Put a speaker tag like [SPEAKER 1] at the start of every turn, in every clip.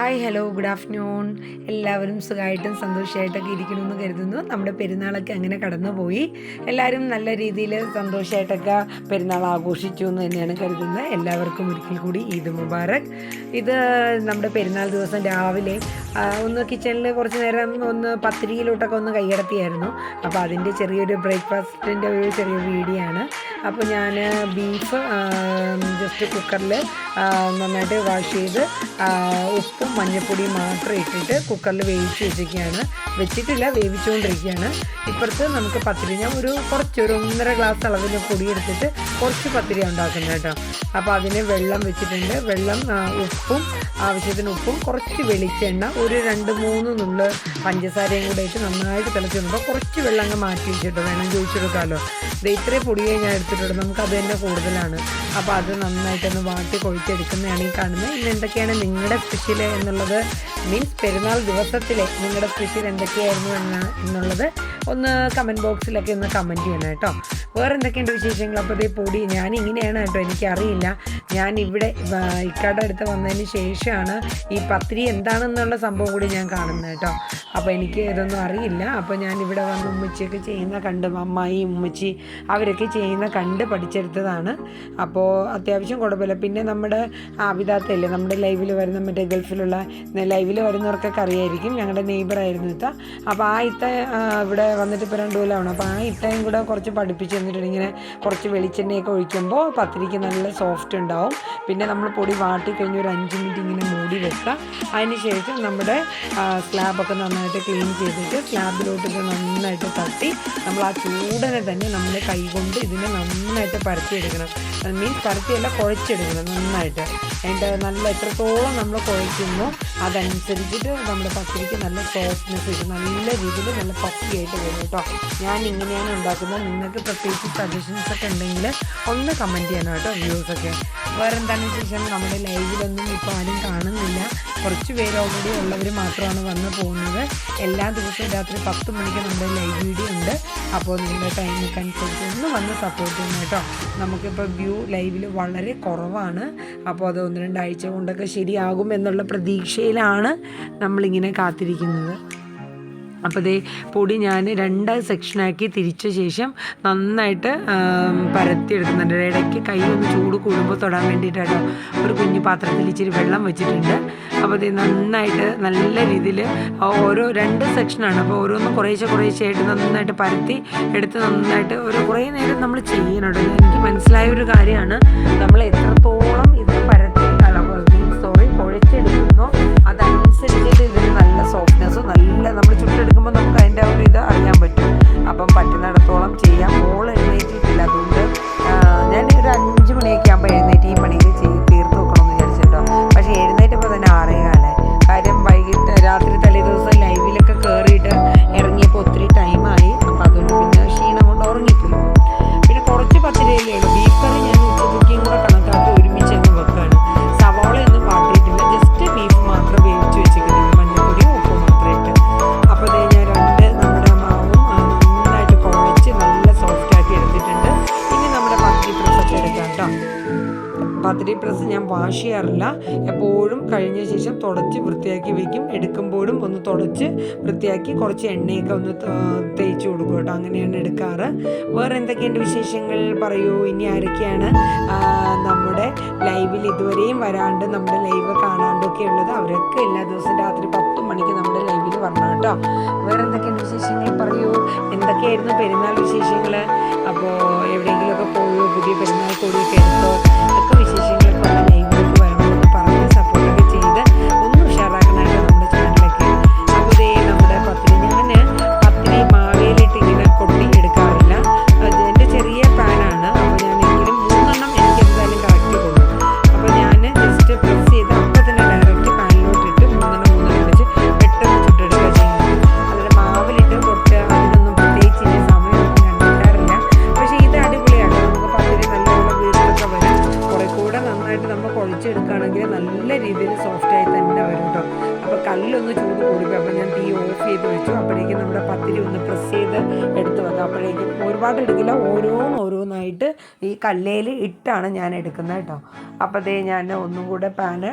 [SPEAKER 1] Hi hello good afternoon എല്ലാവരും സുഖമായിട്ടും സന്തോഷമായിട്ടൊക്കെ ഇരിക്കണമെന്ന് കരുതുന്നു. നമ്മുടെ പെരുന്നാളൊക്കെ അങ്ങനെ കടന്നുപോയി. എല്ലാവരും നല്ല രീതിയിൽ സന്തോഷമായിട്ടൊക്കെ പെരുന്നാൾ ആഘോഷിച്ചു എന്ന് തന്നെയാണ് കരുതുന്നത്. എല്ലാവർക്കും ഒരിക്കൽ കൂടി ഈദ് മുബാറക്. ഇത് നമ്മുടെ പെരുന്നാൾ ദിവസം രാവിലെ ഒന്ന് കിച്ചണിൽ കുറച്ച് നേരം ഒന്ന് പത്തിരിയിലോട്ടൊക്കെ ഒന്ന് കൈയടത്തിയായിരുന്നു. അപ്പോൾ അതിന്റെ ചെറിയൊരു ബ്രേക്ക്ഫാസ്റ്റിന്റെ ഒരു ചെറിയ വീഡിയോ ആണ് അപ്പോൾ ഞാൻ ബീഫ് ജസ്റ്റ് കുക്കറിൽ നന്നായിട്ട് വാഷ് ചെയ്ത് ഉപ്പും മഞ്ഞൾപ്പൊടിയും മാത്രം ഇട്ടിട്ട് കുക്കറിൽ വേവിച്ച് വെച്ചിരിക്കുകയാണ്. വെച്ചിട്ടില്ല വേവിച്ചുകൊണ്ടിരിക്കുകയാണ് ഇപ്പുറത്ത് നമുക്ക് പത്തിരി ഞാൻ ഒരു കുറച്ച് ഒരു ഒന്നര ഗ്ലാസ് അളവിൽ പൊടി എടുത്തിട്ട് കുറച്ച് പത്തിരി ഉണ്ടാക്കുന്നത് കേട്ടോ. അപ്പോൾ അതിന് വെള്ളം വെച്ചിട്ടുണ്ട്. വെള്ളം ഉപ്പും ആവശ്യത്തിന് ഉപ്പും കുറച്ച് വെളിച്ചെണ്ണ ഒരു രണ്ട് മൂന്ന് നുള്ള് പഞ്ചസാരയും കൂടെ ഇട്ട് നന്നായിട്ട് തിളച്ച് വന്നപ്പോൾ കുറച്ച് വെള്ളം അങ്ങ് മാറ്റി വെച്ചിട്ട് വേണം ചോദിച്ചെടുക്കാമല്ലോ ഇത് ഇത്രയും പൊടിയേ ഞാൻ എടുത്തിട്ടുള്ളൂ നമുക്ക് അത് തന്നെ കൂടുതലാണ്. അപ്പോൾ അത് നന്നായിട്ടൊന്ന് വാട്ടി കൊഴിച്ചെടുക്കുന്നതാണ് ഈ കാണുന്നത് ഇന്ന് എന്തൊക്കെയാണ് നിങ്ങളുടെ സ്പെഷ്യൽ എന്നുള്ളത്? മീൻസ് പെരുന്നാൾ ദിവസത്തിലെ നിങ്ങളുടെ സ്പെഷ്യൽ എന്തൊക്കെയായിരുന്നു എന്നാണ് എന്നുള്ളത് ഒന്ന് കമന്റ് ബോക്സിലൊക്കെ ഒന്ന് കമന്റ് ചെയ്യണം കേട്ടോ. വേറെ എന്തൊക്കെയുണ്ട് വിശേഷങ്ങൾ? അപ്പോൾ ഇതേ പൊടി ഞാൻ ഇങ്ങനെയാണ് കേട്ടോ. എനിക്കറിയില്ല. ഞാൻ ഇവിടെ ഇക്കാടെ അടുത്ത് വന്നതിന് ശേഷമാണ് ഈ പത്തിരി എന്താണെന്നുള്ള സംഭവം കൂടി ഞാൻ കാണുന്നത് കേട്ടോ. അപ്പോൾ എനിക്ക് ഇതൊന്നും അറിയില്ല. അപ്പോൾ ഞാൻ ഇവിടെ വന്ന് ഉമ്മച്ചിയൊക്കെ ചെയ്യുന്ന കണ്ട് അമ്മായി ഉമ്മച്ചി അവരൊക്കെ ചെയ്യുന്ന കണ്ട് പഠിച്ചെടുത്തതാണ്. അപ്പോൾ അത്യാവശ്യം കുഴപ്പമില്ല. പിന്നെ നമ്മുടെ ആവിതാത്തല്ലേ നമ്മുടെ ലൈവിൽ വരുന്ന മറ്റേ ഗൾഫിലുള്ള ലൈവിൽ വരുന്നവർക്കൊക്കെ അറിയായിരിക്കും. ഞങ്ങളുടെ നെയ്ബറായിരുന്നു ഇത്ത. അപ്പോൾ ആ ഇത്ത ഇവിടെ വന്നിട്ട് ഇപ്പോൾ രണ്ട് കൊല്ലമാണ് അപ്പോൾ ആ ഇട്ടയും കൂടെ കുറച്ച് പഠിപ്പിച്ച് തന്നിട്ടുണ്ട് ഇങ്ങനെ കുറച്ച് വെളിച്ചെണ്ണയൊക്കെ ഒഴിക്കുമ്പോൾ പത്തിരിക്ക് നല്ല സോഫ്റ്റ് ഉണ്ടാവും. പിന്നെ നമ്മൾ പൊടി വാട്ടി കഴിഞ്ഞ് ഒരു അഞ്ച് മിനിറ്റ് ഇങ്ങനെ മൂടി വെക്കുക. അതിന് ശേഷം നമ്മുടെ സ്ലാബൊക്കെ നന്നായിട്ട് ക്ലീൻ ചെയ്തിട്ട് സ്ലാബിലോട്ട് നന്നായിട്ട് തട്ടി നമ്മൾ ആ ചൂടനെ തന്നെ നമ്മൾ കൈകൊണ്ട് ഇതിനെ നന്നായിട്ട് പരത്തിയെടുക്കണം. മീൻസ് പരത്തിയല്ല കുഴച്ചെടുക്കണം നന്നായിട്ട്. അതിന്റെ നല്ല എത്രത്തോളം നമ്മൾ കുഴയ്ക്കുന്നു അതനുസരിച്ചിട്ട് നമ്മുടെ പത്തിരിക്ക് നല്ല സോഫ്റ്റ്നെസ് കിട്ടും നല്ല രീതിയിൽ നല്ല പത്തിയായിട്ട് വരും കേട്ടോ. ഞാൻ ഇങ്ങനെയാണ് ഉണ്ടാക്കുന്നത്. നിങ്ങൾക്ക് പ്രത്യേകിച്ച് സജഷൻസ് ഒക്കെ ഉണ്ടെങ്കിൽ ഒന്ന് കമന്റ് ചെയ്യണം കേട്ടോ വ്യൂസൊക്കെ വേറെ എന്താണെന്ന് വെച്ചാൽ നമ്മുടെ ലൈവിലൊന്നും ഇപ്പോൾ ആരും കാണുന്നില്ല. കുറച്ച് പേര് ഓൾറെഡി ഉള്ളവർ മാത്രമാണ് വന്ന് പോകുന്നത്. എല്ലാ ദിവസവും രാത്രി പത്ത് മണിക്ക് നമ്മുടെ ലൈവ് വീഡിയോ ഉണ്ട്. അപ്പോൾ നിങ്ങളുടെ ടൈമൊക്കെ അനുസരിച്ച് ഒന്ന് വന്ന് സപ്പോർട്ട് ചെയ്യണം കേട്ടോ. നമുക്കിപ്പോൾ വ്യൂ ലൈവിൽ വളരെ കുറവാണ്. അപ്പോൾ അത് ഒന്ന് രണ്ടാഴ്ച കൊണ്ടൊക്കെ ശരിയാകും എന്നുള്ള പ്രതീക്ഷയിലാണ് നമ്മളിങ്ങനെ കാത്തിരിക്കുന്നത്. അപ്പോൾ ഇതേ പൊടി ഞാൻ രണ്ട് സെക്ഷനാക്കി തിരിച്ച ശേഷം നന്നായിട്ട് പരത്തി പരത്തിയെടുക്കുന്നുണ്ട്. ഇടയ്ക്ക് കൈ ഒന്ന് ചൂട് കൂടുമ്പോൾ തൊടാൻ വേണ്ടിയിട്ടാണ് ഒരു കുഞ്ഞു പാത്രത്തിൽ ഇച്ചിരി വെള്ളം വെച്ചിട്ടുണ്ട്. അപ്പോൾ ഇത് നന്നായിട്ട് നല്ല രീതിയിൽ ഓരോ രണ്ട് സെക്ഷനാണ്. അപ്പോൾ ഓരോന്നും കുറേശ്ശെ കുറേശ്ശെ ആയിട്ട് നന്നായിട്ട് പരത്തി എടുത്ത് നന്നായിട്ട് ഒരു കുറേ നേരം നമ്മൾ ചെയ്യണം കേട്ടോ എനിക്ക് മനസ്സിലായ ഒരു കാര്യമാണ് നമ്മൾ എത്രത്തോളം ഇത് പരത്തി സോറി കുഴച്ചെടുക്കുന്നോ അതനുസരിച്ചിട്ട് ഇത് സോഫ്റ്റ്നെസ്സും നല്ല നമ്മൾ ചുട്ടെടുക്കുമ്പോൾ നമുക്ക് അതിന്റെ ഒരു ഇത് അറിയാൻ പറ്റും. അപ്പം പറ്റുന്നിടത്തോളം ചെയ്യാം. വാഷ് ചെയ്യാറില്ല എപ്പോഴും കഴിഞ്ഞ ശേഷം തുടച്ച് വൃത്തിയാക്കി വയ്ക്കും എടുക്കുമ്പോഴും ഒന്ന് തുടച്ച് വൃത്തിയാക്കി കുറച്ച് എണ്ണയൊക്കെ ഒന്ന് തേച്ച് കൊടുക്കും കേട്ടോ. അങ്ങനെയാണ് എടുക്കാറ്. വേറെ എന്തൊക്കെയുണ്ട് വിശേഷങ്ങൾ? പറയൂ. ഇനി ആരൊക്കെയാണ് നമ്മുടെ ലൈവിൽ ഇതുവരെയും വരാണ്ട് നമ്മുടെ ലൈവ് കാണാണ്ടൊക്കെ ഉള്ളത്? അവരൊക്കെ എല്ലാ ദിവസവും രാത്രി പത്ത് മണിക്ക് നമ്മുടെ ലൈവിൽ വരണം കേട്ടോ. വേറെ എന്തൊക്കെയുണ്ട് വിശേഷങ്ങൾ? പറയൂ. എന്തൊക്കെയായിരുന്നു പെരുന്നാൾ വിശേഷങ്ങൾ അപ്പോൾ എവിടെയെങ്കിലുമൊക്കെ പോയോ? പുതിയ പെരുന്നാൾ കൂടിയൊക്കെ എടുത്തോ ചെയ്ത് എടുത്ത് വെക്കാം. അപ്പോഴേക്കും ഒരുപാട് എടുക്കില്ല ഓരോന്ന് ഓരോന്നായിട്ട് ഈ കല്ലേൽ ഇട്ടാണ് ഞാൻ എടുക്കുന്നത് കേട്ടോ. അപ്പോഴത്തേ ഞാൻ ഒന്നും കൂടെ പാന്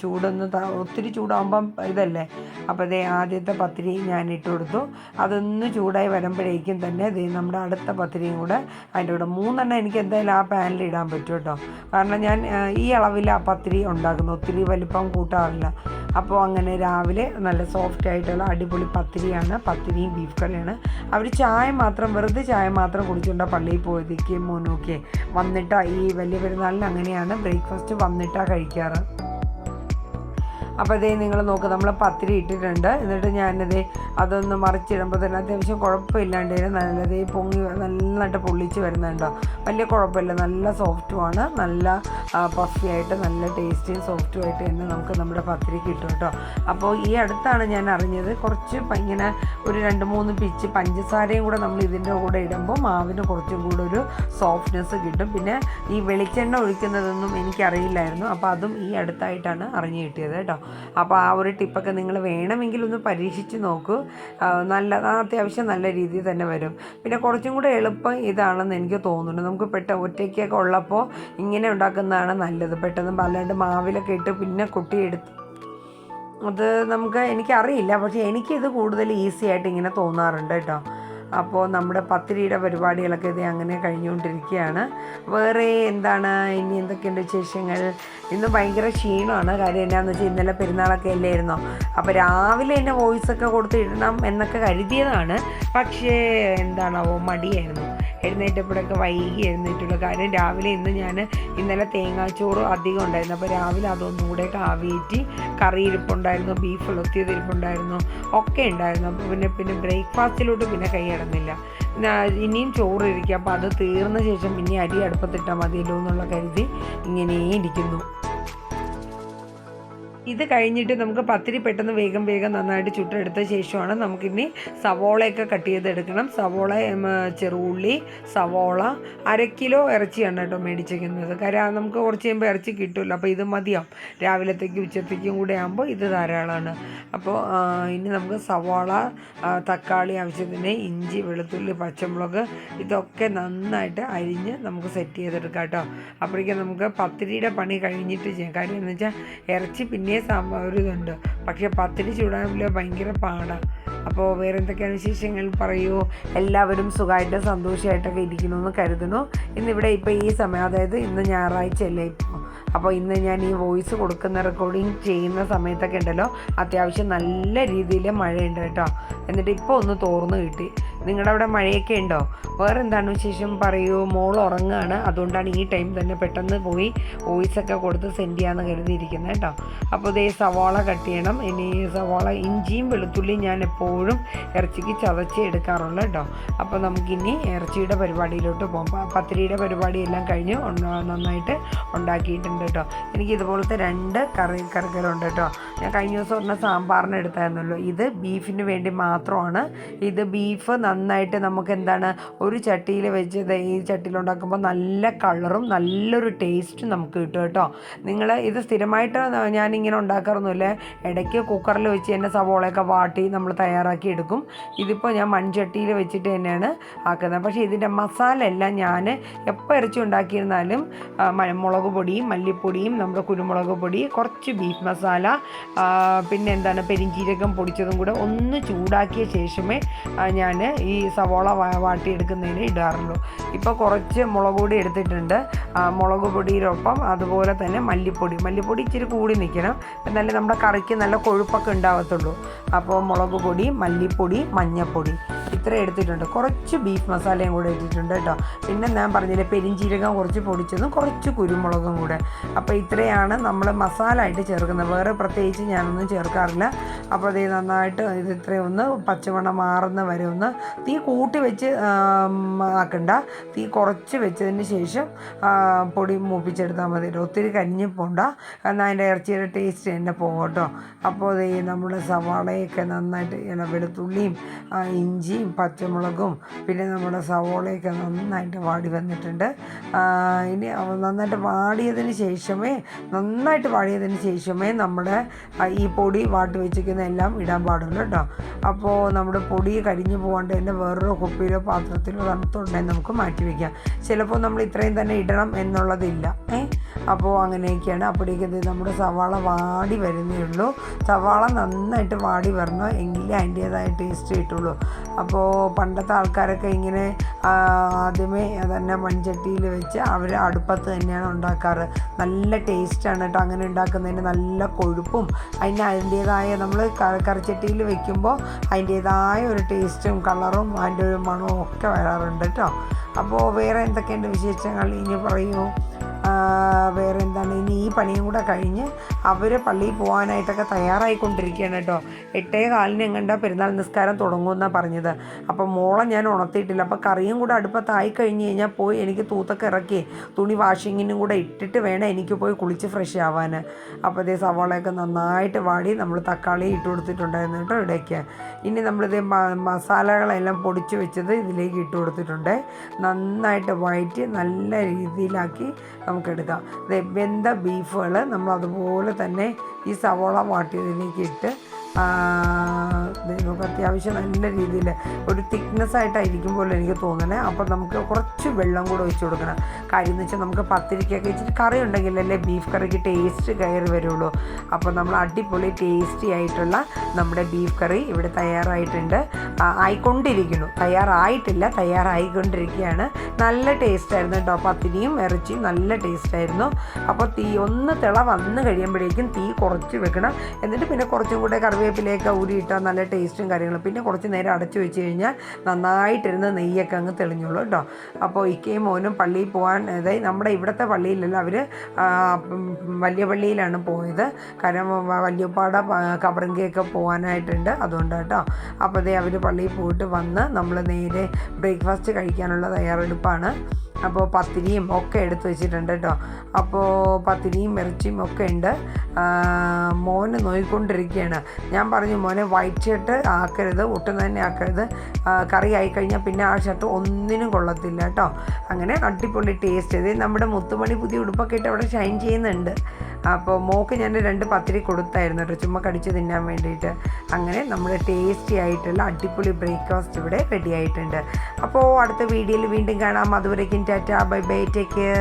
[SPEAKER 1] ചൂടൊന്ന് ഒത്തിരി ചൂടാകുമ്പം ഇതല്ലേ? അപ്പോഴത്തേ ആദ്യത്തെ പത്തിരി ഞാൻ ഇട്ട് കൊടുത്തു. അതൊന്ന് ചൂടായി വരുമ്പോഴേക്കും തന്നെ ഇത് നമ്മുടെ അടുത്ത പത്തിരിയും കൂടെ അതിന്റെ കൂടെ മൂന്നെണ്ണം എനിക്ക് എന്തായാലും ആ പാനിൽ ഇടാൻ പറ്റും കേട്ടോ. കാരണം ഞാൻ ഈ അളവിൽ ആ പത്തിരി ഉണ്ടാക്കുന്നു. ഒത്തിരി വലിപ്പം കൂട്ടാറില്ല. അപ്പോൾ അങ്ങനെ രാവിലെ നല്ല സോഫ്റ്റ് ആയിട്ടുള്ള അടിപൊളി പത്തിരിയാണ്. പത്തിരിയും ബീഫ് കറിയാണ്. അവർ ചായ മാത്രം വെറുതെ ചായ മാത്രം കുടിച്ചുകൊണ്ടാണ് പള്ളിയിൽ പോയതൊക്കെ മോനൊക്കെ. വന്നിട്ടാ ഈ വലിയ പെരുന്നാളിന് അങ്ങനെയാണ് ബ്രേക്ക്ഫാസ്റ്റ് വന്നിട്ടാ കഴിക്കാറ്. അപ്പോൾ ഇതേ നിങ്ങൾ നോക്ക് നമ്മൾ പത്തിരി ഇട്ടിട്ടുണ്ട്. എന്നിട്ട് ഞാനത് അതൊന്ന് മറിച്ചിടുമ്പോൾ തന്നെ അത്യാവശ്യം കുഴപ്പമില്ലാണ്ട് നല്ലത് ഈ പൊങ്ങി നന്നായിട്ട് പൊള്ളിച്ച് വരുന്നുണ്ടോ? വലിയ കുഴപ്പമില്ല. നല്ല സോഫ്റ്റുമാണ്. നല്ല പഫി ആയിട്ട് നല്ല ടേസ്റ്റിയും സോഫ്റ്റും ആയിട്ട് തന്നെ നമുക്ക് നമ്മുടെ പത്തിരി കിട്ടും കേട്ടോ. അപ്പോൾ ഈ അടുത്താണ് ഞാൻ അറിഞ്ഞത് കുറച്ച് ഇങ്ങനെ ഒരു രണ്ട് മൂന്ന് പിച്ച് പഞ്ചസാരയും കൂടെ നമ്മൾ ഇതിന്റെ കൂടെ ഇടുമ്പോൾ മാവിന് കുറച്ചും കൂടെ ഒരു സോഫ്റ്റ്നെസ് കിട്ടും. പിന്നെ ഈ വെളിച്ചെണ്ണ ഒഴിക്കുന്നതൊന്നും എനിക്കറിയില്ലായിരുന്നു. അപ്പോൾ അതും ഈ അടുത്തായിട്ടാണ് അറിഞ്ഞു കിട്ടിയത് കേട്ടോ. അപ്പോൾ ആ ഒരു ടിപ്പൊക്കെ നിങ്ങൾ വേണമെങ്കിൽ ഒന്ന് പരീക്ഷിച്ച് നോക്കൂ. നല്ല അത്യാവശ്യം നല്ല രീതിയിൽ തന്നെ വരും. പിന്നെ കുറച്ചും കൂടെ എളുപ്പം ഇതാണെന്ന് എനിക്ക് തോന്നുന്നു നമുക്ക് പെട്ട ഒറ്റയ്ക്കൊക്കെ ഉള്ളപ്പോൾ ഇങ്ങനെ ഉണ്ടാക്കുന്നതാണ് നല്ലത്. പെട്ടെന്ന് പല്ലാണ്ട് മാവിലൊക്കെ ഇട്ട് പിന്നെ കൊട്ടിയെടുത്ത് അത് നമുക്ക് എനിക്കറിയില്ല. പക്ഷേ എനിക്കിത് കൂടുതൽ ഈസി ആയിട്ട് ഇങ്ങനെ തോന്നാറുണ്ട് കേട്ടോ. അപ്പോൾ നമ്മുടെ പത്തിരിയുടെ പരിപാടികളൊക്കെ ഇത് അങ്ങനെ കഴിഞ്ഞുകൊണ്ടിരിക്കുകയാണ്. വേറെ എന്താണ്? ഇനി എന്തൊക്കെയുണ്ട് വിശേഷങ്ങൾ? ഇന്ന് ഭയങ്കര ക്ഷീണമാണ്. കാര്യം എന്നാന്ന് വെച്ചാൽ ഇന്നലെ പെരുന്നാളൊക്കെ അല്ലായിരുന്നോ? അപ്പോൾ രാവിലെ എന്നെ വോയിസൊക്കെ കൊടുത്ത് ഇടണം എന്നൊക്കെ കരുതിയതാണ്. പക്ഷേ എന്താണാവോ മടിയായിരുന്നു. എഴുന്നേറ്റപ്പോഴൊക്കെ വൈകി എഴുന്നേറ്റുള്ളൂ. കാര്യം രാവിലെ ഇന്ന് ഞാൻ ഇന്നലെ തേങ്ങാച്ചോറ് അധികം ഉണ്ടായിരുന്നു. അപ്പോൾ രാവിലെ അതൊന്നും കൂടെ കറി ഇരിപ്പുണ്ടായിരുന്നു ബീഫ് ഉളുത്തിയത് ഇരിപ്പുണ്ടായിരുന്നു ഒക്കെ ഉണ്ടായിരുന്നു. അപ്പോൾ പിന്നെ പിന്നെ ബ്രേക്ക്ഫാസ്റ്റിലോട്ട് പിന്നെ കൈ ഇനിയും ചോറ് ഇരിക്കുക അപ്പോൾ അത് തീർന്ന ശേഷം പിന്നെ അരി അടുപ്പത്തിട്ടാൽ മതിയല്ലോ എന്നുള്ള കരുതി ഇങ്ങനെ ഇരിക്കുന്നു. ഇത് കഴിഞ്ഞിട്ട് നമുക്ക് പത്തിരി പെട്ടെന്ന് വേഗം വേഗം നന്നായിട്ട് ചുട്ടെടുത്ത ശേഷമാണ് നമുക്കിനി സവോളയൊക്കെ കട്ട് ചെയ്തെടുക്കണം. സവോള ചെറുള്ളി സവോള അര കിലോ ഇറച്ചിയാണ് കേട്ടോ മേടിച്ചിരിക്കുന്നത്. കാര്യം നമുക്ക് കുറച്ച് കഴിയുമ്പോൾ ഇറച്ചി കിട്ടുമല്ലോ. അപ്പോൾ ഇത് മതിയാവും. രാവിലത്തേക്കും ഉച്ചത്തേക്കും കൂടെ ആകുമ്പോൾ ഇത് ധാരാളമാണ് അപ്പോൾ ഇനി നമുക്ക് സവോള തക്കാളി ആവശ്യത്തിന് ഇഞ്ചി വെളുത്തുള്ളി പച്ചമുളക് ഇതൊക്കെ നന്നായിട്ട് അരിഞ്ഞ് നമുക്ക് സെറ്റ് ചെയ്തെടുക്കാം കേട്ടോ. അപ്പോഴേക്കും നമുക്ക് പത്തിരിയുടെ പണി കഴിഞ്ഞിട്ട് ചെയ്യാം. കാര്യം എന്ന് വെച്ചാൽ ഇറച്ചി പിന്നെ സാമ്പാർ ഒരു ഇതുണ്ട്. പക്ഷേ പത്തിരി ചൂടാവില്ല ഭയങ്കര പാടാണ് അപ്പോൾ വേറെ എന്തൊക്കെയാണ് വിശേഷങ്ങൾ? പറയൂ. എല്ലാവരും സുഖമായിട്ടും സന്തോഷമായിട്ടൊക്കെ ഇരിക്കണമെന്ന് കരുതുന്നു. ഇന്നിവിടെ ഇപ്പോൾ ഈ സമയം അതായത് ഇന്ന് ഞായറാഴ്ചയല്ലേ ഇപ്പോൾ അപ്പോൾ ഇന്ന് ഞാൻ ഈ വോയിസ് കൊടുക്കുന്ന റെക്കോർഡിങ് ചെയ്യുന്ന സമയത്തൊക്കെ ഉണ്ടല്ലോ. അത്യാവശ്യം നല്ല രീതിയിൽ മഴയുണ്ട് കേട്ടോ. എന്നിട്ട് ഇപ്പോൾ ഒന്ന് തോർന്നു കിട്ടി. നിങ്ങളുടെ അവിടെ മഴയൊക്കെ ഉണ്ടോ? വേറെ എന്താണ് വിശേഷം? പറയൂ. മോൾ ഉറങ്ങുകയാണ് അതുകൊണ്ടാണ് ഈ ടൈം തന്നെ പെട്ടെന്ന് പോയി വോയിസൊക്കെ കൊടുത്ത് സെൻഡ് ചെയ്യാമെന്ന് കരുതിയിരിക്കുന്നത് കേട്ടോ. അപ്പോൾ ഇതേ സവാള കട്ട് ചെയ്യണം. ഇനി സവാള ഇഞ്ചിയും വെളുത്തുള്ളിയും ഞാൻ എപ്പോഴും ഇറച്ചിക്ക് ചതച്ച് എടുക്കാറുള്ളൂ കേട്ടോ. അപ്പോൾ നമുക്കിനി ഇറച്ചിയുടെ പരിപാടിയിലോട്ട് പോകാം. പത്തിരിയുടെ പരിപാടിയെല്ലാം കഴിഞ്ഞ് നന്നായിട്ട് ഉണ്ടാക്കിയിട്ടുണ്ട് കേട്ടോ. എനിക്ക് ഇതുപോലത്തെ രണ്ട് കറി കറികളുണ്ട് കേട്ടോ. ഞാൻ കഴിഞ്ഞ ദിവസം പറഞ്ഞ സാമ്പാറിന് എടുത്തായിരുന്നല്ലോ. ഇത് ബീഫിന് വേണ്ടി മാത്രമാണ്. ഇത് ബീഫ് നന്നായിട്ട് നമുക്ക് എന്താണ് ഒരു ചട്ടിയിൽ വെച്ച് ഈ ചട്ടിയിൽ ഉണ്ടാക്കുമ്പോൾ നല്ല കളറും നല്ലൊരു ടേസ്റ്റും നമുക്ക് കിട്ടും കേട്ടോ. നിങ്ങൾ ഇത് സ്ഥിരമായിട്ട് ഞാനിങ്ങനെ ഉണ്ടാക്കാറൊന്നുമില്ല. ഇടയ്ക്ക് കുക്കറിൽ വെച്ച് തന്നെ സവോളയൊക്കെ വാട്ടി നമ്മൾ തയ്യാറാക്കി എടുക്കും. ഇതിപ്പോൾ ഞാൻ മൺചട്ടിയിൽ വെച്ചിട്ട് തന്നെയാണ് ആക്കുന്നത്. പക്ഷേ ഇതിന്റെ മസാല എല്ലാം ഞാൻ എപ്പോൾ ഇറച്ചി ഉണ്ടാക്കിയിരുന്നാലും മുളക് പൊടിയും മല്ലിപ്പൊടിയും നമ്മുടെ കുരുമുളക് പൊടി കുറച്ച് ബീഫ് മസാല പിന്നെ എന്താണ് പെരിഞ്ചീരകം പൊടിച്ചതും കൂടെ ഒന്ന് ചൂടാക്കിയ ശേഷമേ ഞാൻ ഈ സവോള വാട്ടിയെടുക്കുന്നതിന് ഇടാറുള്ളൂ. ഇപ്പോൾ കുറച്ച് മുളക് പൊടി എടുത്തിട്ടുണ്ട്. മുളക് പൊടിയിലൊപ്പം അതുപോലെ തന്നെ മല്ലിപ്പൊടി. മല്ലിപ്പൊടി ഇച്ചിരി കൂടി നിൽക്കണം. എന്നാലേ നമ്മുടെ കറിക്ക് നല്ല കൊഴുപ്പൊക്കെ ഉണ്ടാകത്തുള്ളൂ അപ്പോൾ മുളക് പൊടി മല്ലിപ്പൊടി മഞ്ഞൾപ്പൊടി ഇത്ര എടുത്തിട്ടുണ്ട്. കുറച്ച് ബീഫ് മസാലയും കൂടെ ഇട്ടിട്ടുണ്ട് കേട്ടോ. പിന്നെ ഞാൻ പറഞ്ഞില്ലേ പെരിഞ്ചീരകം കുറച്ച് പൊടിച്ചതും കുറച്ച് കുരുമുളകും കൂടെ. അപ്പോൾ ഇത്രയാണ് നമ്മൾ മസാല ആയിട്ട് ചേർക്കുന്നത്. വേറെ പ്രത്യേകിച്ച് ഞാനൊന്നും ചേർക്കാറില്ല. അപ്പോൾ അത് നന്നായിട്ട് ഇത് ഇത്രയും ഒന്ന് പച്ചമണം മാറുന്ന വരെ ഒന്ന് തീ കൂട്ടി വെച്ച് ആക്കണ്ട. തീ കുറച്ച് വെച്ചതിന് ശേഷം പൊടി മൂപ്പിച്ചെടുത്താൽ മതി. ഒത്തിരി കരിഞ്ഞ് പോണ്ട. എന്നാൽ അതിന്റെ ഇറച്ചിയുടെ ടേസ്റ്റ് തന്നെ പോകും കേട്ടോ. അപ്പോൾ ഈ നമ്മുടെ സവാളയൊക്കെ നന്നായിട്ട് വെളുത്തുള്ളിയും ഇഞ്ചിയും പച്ചമുളകും പിന്നെ നമ്മുടെ സവോളയൊക്കെ നന്നായിട്ട് വാടി വന്നിട്ടുണ്ട്. ഇനി നന്നായിട്ട് വാടിയതിന് ശേഷമേ നന്നായിട്ട് വാടിയതിന് ശേഷമേ നമ്മുടെ ഈ പൊടി വാട്ടി വെച്ചിരിക്കുന്ന എല്ലാം ഇടാൻ പാടുള്ളൂ കേട്ടോ. അപ്പോൾ നമ്മുടെ പൊടി കരിഞ്ഞു പോകാണ്ട് തന്നെ വേറൊരു കുപ്പിയിലോ പാത്രത്തിലോ തണുത്തുണ്ടെങ്കിൽ നമുക്ക് മാറ്റി വയ്ക്കാം ചിലപ്പോൾ നമ്മൾ ഇത്രയും തന്നെ ഇടണം എന്നുള്ളതില്ല. ഏ? അപ്പോൾ അങ്ങനെയൊക്കെയാണ്. അപ്പോഴേക്കും ഇത് നമ്മുടെ സവാള വാടി വരുന്നേ ഉള്ളൂ. സവാള നന്നായിട്ട് വാടി വരണം? എങ്കിലേ അതിന്റേതായ ടേസ്റ്റ് കിട്ടുള്ളൂ. അപ്പോൾ പണ്ടത്തെ ആൾക്കാരൊക്കെ ഇങ്ങനെ ആദ്യമേ തന്നെ മൺചട്ടിയിൽ വെച്ച് അവർ അടുപ്പത്ത് തന്നെയാണ് ഉണ്ടാക്കാറ്. നല്ല ടേസ്റ്റാണ് കേട്ടോ. അങ്ങനെ ഉണ്ടാക്കുന്നതിന് നല്ല കൊഴുപ്പും അതിന് അതിന്റേതായ നമ്മൾ കറിച്ചട്ടിയിൽ വെക്കുമ്പോൾ അതിന്റേതായ ഒരു ടേസ്റ്റും കളറും അതിന്റെ ഒരു മണവും ഒക്കെ വരാറുണ്ട് കേട്ടോ. അപ്പോൾ വേറെ എന്തൊക്കെയുണ്ട് വിശേഷങ്ങൾ? ഇനി പറയൂ. വേറെ എന്താണ് ഇനി ഈ പണിയും കൂടെ കഴിഞ്ഞ് അവർ പള്ളിയിൽ പോകാനായിട്ടൊക്കെ തയ്യാറായിക്കൊണ്ടിരിക്കുകയാണ് കേട്ടോ. എട്ടേ കാലിന് എങ്ങണ്ട പെരുന്നാൾ നിസ്കാരം തുടങ്ങുമെന്നാണ് പറഞ്ഞത്. അപ്പം മോളെ ഞാൻ ഉണർത്തിയിട്ടില്ല. അപ്പോൾ കറിയും കൂടെ അടുപ്പത്തായി കഴിഞ്ഞ് കഴിഞ്ഞാൽ പോയി എനിക്ക് തൂത്തൊക്കെ ഇറക്കി തുണി വാഷിങ്ങിനും കൂടെ ഇട്ടിട്ട് വേണം എനിക്ക് പോയി കുളിച്ച് ഫ്രഷ് ആവാൻ അപ്പോൾ ഇതേ സവാളയൊക്കെ നന്നായിട്ട് വാടി നമ്മൾ തക്കാളി ഇട്ട് കൊടുത്തിട്ടുണ്ടായിരുന്നു കേട്ടോ ഇടയ്ക്ക്. ഇനി നമ്മളിത് മസാലകളെല്ലാം പൊടിച്ച് വെച്ചത് ഇതിലേക്ക് ഇട്ട് കൊടുത്തിട്ടുണ്ട്. നന്നായിട്ട് വഴറ്റി നല്ല രീതിയിലാക്കി നമുക്കെടുക്കാം. വെന്ത ബീഫുകൾ നമ്മൾ അതുപോലെ തന്നെ ഈ സവോള വാട്ടിയതിലേക്ക് ഇട്ട് നമുക്ക് അത്യാവശ്യം നല്ല രീതിയിൽ ഒരു തിക്നെസ് ആയിട്ടായിരിക്കും പോലെ എനിക്ക് തോന്നണേ അപ്പോൾ നമുക്ക് കുറച്ച് വെള്ളം കൂടെ ഒഴിച്ച് കൊടുക്കണം. കാര്യം എന്ന് വെച്ചാൽ നമുക്ക് പത്തിരിക്കൊക്കെ ഇച്ചിരി കറി ഉണ്ടെങ്കിലല്ലേ ബീഫ് കറിക്ക് ടേസ്റ്റ് കയറി വരുള്ളൂ. അപ്പോൾ നമ്മൾ അടിപൊളി ടേസ്റ്റി ആയിട്ടുള്ള നമ്മുടെ ബീഫ് കറി ഇവിടെ തയ്യാറായിട്ടുണ്ട്. ആയിക്കൊണ്ടിരിക്കുന്നു. തയ്യാറായിട്ടില്ല തയ്യാറായിക്കൊണ്ടിരിക്കുകയാണ്. നല്ല ടേസ്റ്റ് ആയിരുന്നു കേട്ടോ പത്തിരിയും ഇറച്ചിയും നല്ല ടേസ്റ്റ് ആയിരുന്നു. അപ്പോൾ തീ ഒന്ന് തിള വന്ന് കഴിയുമ്പോഴേക്കും തീ കുറച്ച് വെക്കണം. എന്നിട്ട് പിന്നെ കുറച്ചും കൂടെ കറിവേപ്പിലേക്ക് ഊരിയിട്ടാൽ നല്ല ടേസ്റ്റും കാര്യങ്ങളും. പിന്നെ കുറച്ച് നേരം അടച്ചു വെച്ച് കഴിഞ്ഞാൽ നന്നായിട്ടിരുന്ന് നെയ്യൊക്കെ അങ്ങ് തെളിഞ്ഞോളൂ കേട്ടോ. അപ്പോൾ ഇക്കയും മോനും പള്ളിയിൽ പോകാൻ അതായത് നമ്മുടെ ഇവിടുത്തെ പള്ളിയിലല്ല അവർ വലിയ പള്ളിയിലാണ് പോയത്. കാരണം വല്യപ്പാട കബറിങ്കയൊക്കെ പോകാനായിട്ടുണ്ട് അതുകൊണ്ട് കേട്ടോ അപ്പോൾ അതേ അവർ പള്ളിയിൽ പോയിട്ട് വന്ന് നമ്മൾ നേരെ ബ്രേക്ക്ഫാസ്റ്റ് കഴിക്കാനുള്ള തയ്യാറെടുപ്പാണ്. അപ്പോൾ പത്തിരിയും ഒക്കെ എടുത്ത് വെച്ചിട്ടുണ്ട് കേട്ടോ. അപ്പോൾ പത്തിരിയും ഇറച്ചിയും ഒക്കെ ഉണ്ട്. മോനെ നോയിക്കൊണ്ടിരിക്കുകയാണ്. ഞാൻ പറഞ്ഞു മോനെ വൈറ്റ് ഷർട്ട് ആക്കരുത് ഒട്ടും തന്നെ ആക്കരുത്. കറി ആയിക്കഴിഞ്ഞാൽ പിന്നെ ആ ഷർട്ട് ഒന്നിനും കൊള്ളത്തില്ല കേട്ടോ. അങ്ങനെ അടിപൊളി ടേസ്റ്റ് ഇത് നമ്മുടെ മുത്തുമണി പുതിയ ഉടുപ്പൊക്കെ ഇട്ട് അവിടെ ഷൈൻ ചെയ്യുന്നുണ്ട്. അപ്പോൾ മോക്ക് ഞാൻ രണ്ട് പത്തിരി കൊടുത്തായിരുന്നു കേട്ടോ. ചുമ്മാ കടിച്ച് തിന്നാൻ വേണ്ടിയിട്ട്. അങ്ങനെ നമ്മൾ ടേസ്റ്റി ആയിട്ടുള്ള അടിപൊളി ബ്രേക്ക്ഫാസ്റ്റ് ഇവിടെ റെഡി ആയിട്ടുണ്ട്. അപ്പോൾ അടുത്ത വീഡിയോയിൽ വീണ്ടും കാണാം. അതുവരേക്കും tata. Bye bye. Take care